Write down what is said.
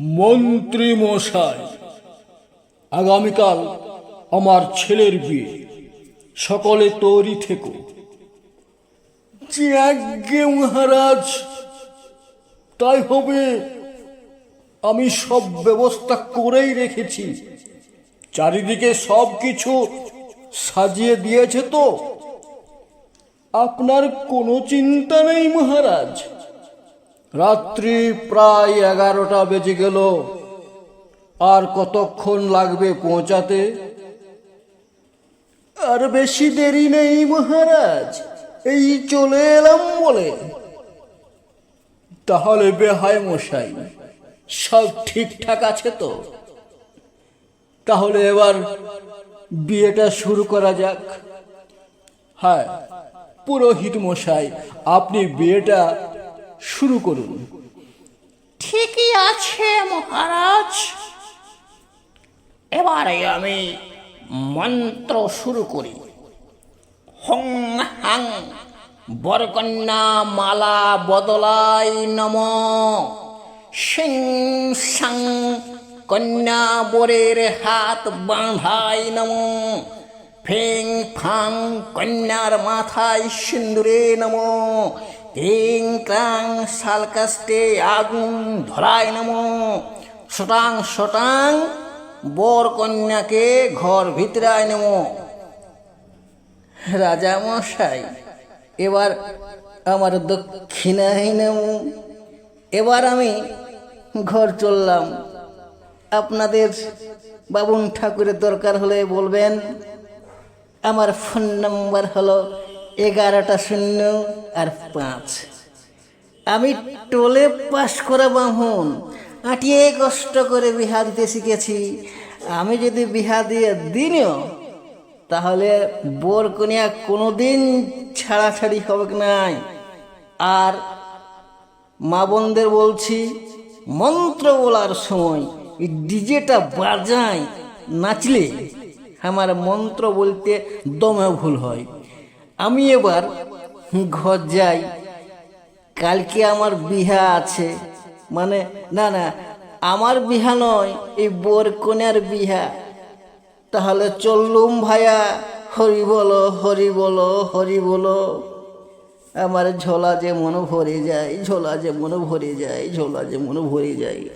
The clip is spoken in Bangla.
মন্ত্রী মশাই আগামীকাল আমার ছেলের বিয়ে। সকলে তৈরি থেকো। আজ্ঞে মহারাজ, তাই হবে। আমি সব ব্যবস্থা করেই রেখেছি। চারিদিকে সব কিছু সাজিয়ে দিয়েছে তো। আপনার কোনো চিন্তা নেই মহারাজ। রাত্রি প্রায় এগারোটা বেজে গেল। আর কতক্ষণ লাগবে পৌঁছাতে? আর বেশি দেরি নেই মহারাজ, এই চলে এলাম বলে। তাহলে বেহায় মশাই, সব ঠিকঠাক আছে তো? তাহলে এবার বিয়েটা শুরু করা যাক। হ্যাঁ পুরোহিত মশাই, আপনি বিয়েটা শুরু করুন। ঠিকই আছে মহারাজ। এবারে আমি মন্ত্র শুরু করি। হং হাং বরকন্যা মালা বদলাই নম। সিং সাং কন্যা বরের হাত বাঁধাই নম। ফেং ফাং কন্যার মাথায় সিন্দুরে নম। ক্রিং ক্রাং শালকাস্টে আগুন ধরায় নম। শটাং শটাং বর কন্যাকে ঘর ভিতরায় নেম। রাজা মশাই, এবার আমার দক্ষিণায় নেম। এবার আমি ঘর চললাম। আপনাদের বাবুন ঠাকুরের দরকার হলে বলবেন। আমার ফোন নাম্বার হলো এগারোটা শূন্য আর পাঁচ। আমি টোলে পাশ করা বামুন আটিয়ে কষ্ট করে বিহা দিতে শিখেছি। আমি যদি বিহা দিয়ে দিনও, তাহলে বোর কনিয়া কোনোদিন ছাড়াছাড়ি হবে নাই? আর মা বোনদের বলছি, মন্ত্র বলার সময় এই ডিজেটা বাজায়, নাচলে আমার মন্ত্র বলতে দমে ভুল হয়। আমি এবার ঘর যাই। কালকে আমার বিহা আছে। মানে না না, আমার বিহা নয়, এই বোর কন্যার বিহা। তাহলে চললুম ভাইয়া হরি বলো হরি বলো হরি বলো। আমার ঝোলা যে মনে ভরে যায়, ঝোলা যে মনে ভরে যায়, ঝোলা যে মনে ভরে যায়।